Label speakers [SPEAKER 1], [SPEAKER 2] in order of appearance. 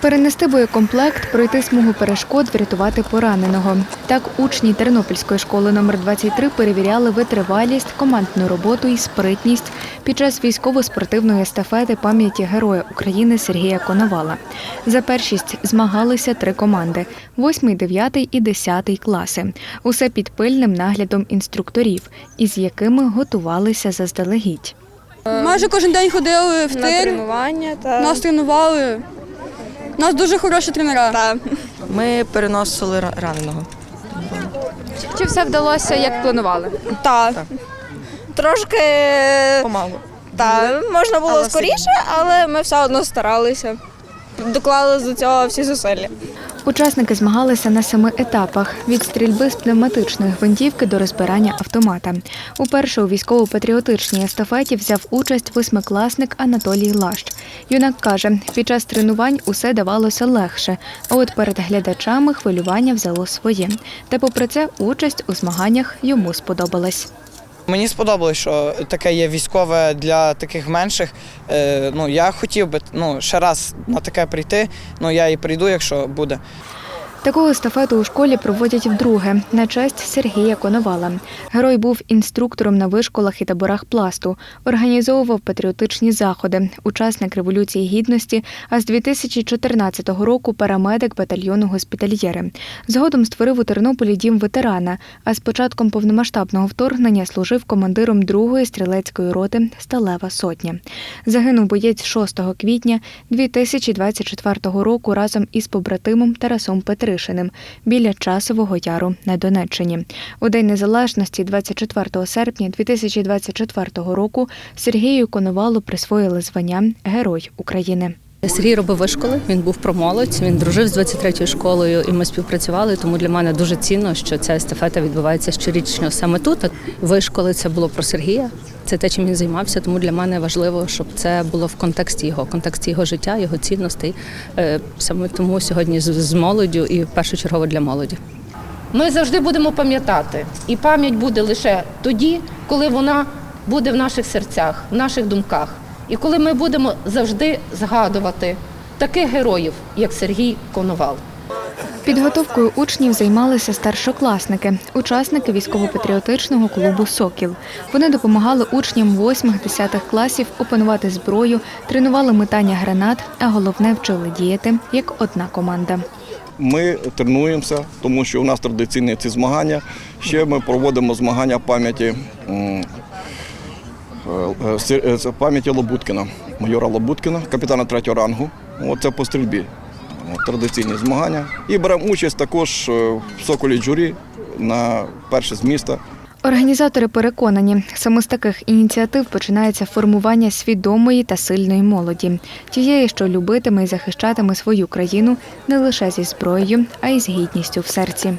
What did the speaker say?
[SPEAKER 1] Перенести боєкомплект, пройти смугу перешкод, врятувати пораненого. Так учні Тернопільської школи номер 23 перевіряли витривалість, командну роботу і спритність під час військово-спортивної естафети пам'яті Героя України Сергія Коновала. За першість змагалися три команди: 8, 9 і 10 класи. Усе під пильним наглядом інструкторів, із якими готувалися заздалегідь.
[SPEAKER 2] Майже кожен день ходили в
[SPEAKER 3] на тренування та
[SPEAKER 2] нас тренували. У нас дуже хороші тренера.
[SPEAKER 3] та
[SPEAKER 4] Ми переносили ра- раненого.
[SPEAKER 1] Чи все вдалося, як планували?
[SPEAKER 3] та трошки
[SPEAKER 4] Помалу.
[SPEAKER 3] та можна було
[SPEAKER 4] Але все
[SPEAKER 3] скоріше, але ми все одно старалися. Доклали до цього всі зусилля.
[SPEAKER 1] Учасники змагалися на семи етапах від стрільби з пневматичної гвинтівки до розбирання автомата. Уперше у військово-патріотичній естафеті взяв участь восьмикласник Анатолій Лащ. Юнак каже, під час тренувань усе давалося легше, а от перед глядачами хвилювання взяло своє. Та попри це участь у змаганнях йому сподобалась.
[SPEAKER 5] Мені сподобалось, що таке є військове для таких менших. Е, ну, я хотів би ну, ще раз на таке прийти. Ну, я і прийду, якщо буде.
[SPEAKER 1] Таку естафету у школі проводять вдруге на честь Сергія Коновала. Герой був інструктором на вишколах і таборах пласту, організовував патріотичні заходи, учасник революції гідності. А з 2014 року парамедик батальйону госпітальєри. Згодом створив у Тернополі дім ветерана. А з початком повномасштабного вторгнення служив командиром другої стрілецької роти Сталева Сотня. Загинув боєць 6 квітня 2024 року разом із побратимом Тарасом Петришиним біля часового яру на Донеччині. У День Незалежності, 24 серпня 2024 року, Сергію Коновалу присвоїли звання Герой України.
[SPEAKER 6] Сергій робив вишколи, він був про молодь, він дружив з 23-ю школою, і ми співпрацювали. Тому для мене дуже цінно, що ця естафета відбувається щорічно саме тут. Вишколи це було про Сергія. Це те, чим він займався. Тому для мене важливо, щоб це було в контексті його, контексті його життя, його цінностей. Е, Саме тому сьогодні з молоддю і першочергово для молоді.
[SPEAKER 7] Ми завжди будемо пам'ятати, і пам'ять буде лише тоді, коли вона буде в наших серцях, в наших думках, і коли ми будемо завжди згадувати таких героїв, як Сергій Коновал.
[SPEAKER 1] Підготовкою учнів займалися старшокласники, учасники військово-патріотичного клубу Сокіл. Вони допомагали учням 8-10 класів опанувати зброю, тренували метання гранат, а головне вчили діяти як одна команда.
[SPEAKER 8] Ми тренуємося, тому що у нас традиційні ці змагання. Ще ми проводимо змагання пам'яті пам'яті Лобуткіна, майора Лобуткіна, капітана третього рангу. Це по стрільбі. Традиційні змагання. І беремо участь також е, в соколі журі на перше з міста.
[SPEAKER 1] Організатори переконані, саме з таких ініціатив починається формування свідомої та сильної молоді, тієї, що любитиме і захищатиме свою країну не лише зі зброєю, а й з гідністю в серці.